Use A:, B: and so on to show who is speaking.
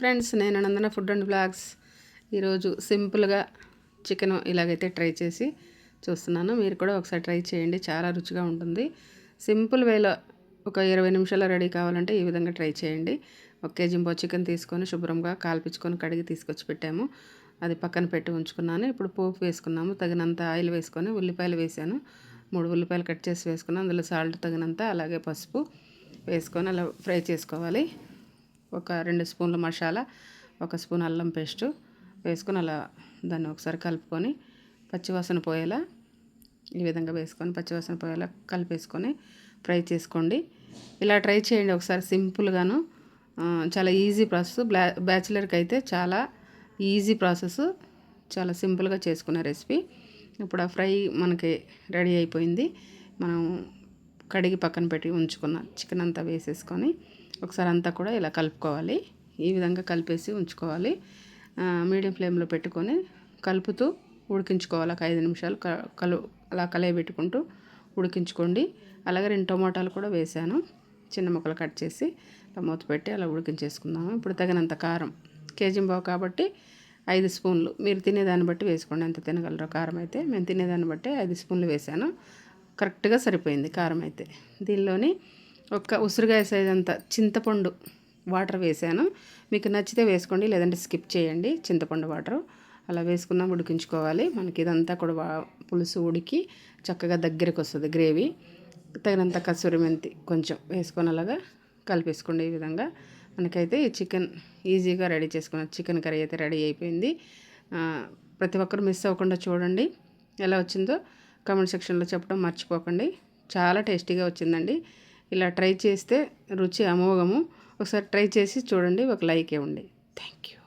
A: Friends నేను నందన food and blogs ఈరోజు సింపుల్గా చికెన్ ఇలాగైతే ట్రై చేసి చూస్తున్నాను. మీరు కూడా ఒకసారి ట్రై చేయండి చాలా రుచిగా ఉంటుంది. సింపుల్ వేలో ఒక ఇరవై నిమిషాల్లో రెడీ కావాలంటే ఈ విధంగా ట్రై చేయండి. ఒక కేజీ బో చికెన్ తీసుకొని శుభ్రంగా కాల్పించుకొని కడిగి తీసుకొచ్చి పెట్టాము. అది పక్కన పెట్టి ఉంచుకున్నాను. ఇప్పుడు పోపు వేసుకున్నాము. తగినంత ఆయిల్ వేసుకొని ఉల్లిపాయలు వేసాను. మూడు ఉల్లిపాయలు కట్ చేసి వేసుకున్నాను. అందులో సాల్ట్ తగినంత అలాగే పసుపు వేసుకొని అలా ఫ్రై చేసుకోవాలి. ఒక రెండు స్పూన్ల మసాలా ఒక స్పూన్ అల్లం పేస్టు వేసుకొని అలా దాన్ని ఒకసారి కలుపుకొని పచ్చివాసన పోయేలా ఈ విధంగా వేసుకొని పచ్చివాసన పోయేలా కలిపేసుకొని ఫ్రై చేసుకోండి. ఇలా ట్రై చేయండి ఒకసారి సింపుల్గాను. చాలా ఈజీ ప్రాసెస్. బ్లా బ్యాచిలర్కి అయితే చాలా ఈజీ ప్రాసెస్. చాలా సింపుల్గా చేసుకునే రెసిపీ. ఇప్పుడు ఆ ఫ్రై మనకి రెడీ అయిపోయింది. మనం కడిగి పక్కన పెట్టి ఉంచుకున్న చికెన్ అంతా వేసేసుకొని ఒకసారి అంతా కూడా ఇలా కలుపుకోవాలి. ఈ విధంగా కలిపేసి ఉంచుకోవాలి. మీడియం ఫ్లేమ్లో పెట్టుకొని కలుపుతూ ఉడికించుకోవాలి. ఒక ఐదు నిమిషాలు కలు అలా పెట్టుకుంటూ ఉడికించుకోండి. అలాగే రెండు టమాటాలు కూడా వేసాను. చిన్న ముక్కలు కట్ చేసి మూత పెట్టి అలా ఉడికించేసుకుందాము. ఇప్పుడు తగినంత కారం. కేజీ బావు కాబట్టి ఐదు స్పూన్లు. మీరు తినేదాన్ని బట్టి వేసుకోండి. ఎంత తినగలరో కారం అయితే. మేము తినేదాన్ని బట్టి ఐదు స్పూన్లు వేసాను. కరెక్ట్గా సరిపోయింది కారం అయితే. దీనిలోని ఒక ఉసిరికాయ సైజ్ అంత చింతపండు వాటర్ వేసాను. మీకు నచ్చితే వేసుకోండి లేదంటే స్కిప్ చేయండి. చింతపండు వాటర్ అలా వేసుకున్నాం ఉడికించుకోవాలి. మనకి ఇదంతా కూడా పులుసు ఉడికి చక్కగా దగ్గరికి వస్తుంది గ్రేవీ తగినంత కసూరి మెంతి కొంచెం వేసుకొని అలాగా కలిపేసుకోండి ఈ విధంగా. మనకైతే చికెన్ ఈజీగా రెడీ చేసుకున్న చికెన్ కర్రీ అయితే రెడీ అయిపోయింది. ప్రతి ఒక్కరు మిస్ అవ్వకుండా చూడండి. ఎలా వచ్చిందో కామెంట్ సెక్షన్లో చెప్పడం మర్చిపోకండి. చాలా టేస్టీగా వచ్చిందండి. ఇలా ట్రై చేస్తే రుచి అమోఘము. ఒకసారి ట్రై చేసి చూడండి. ఒక లైక్ ఇవ్వండి థ్యాంక్ యూ.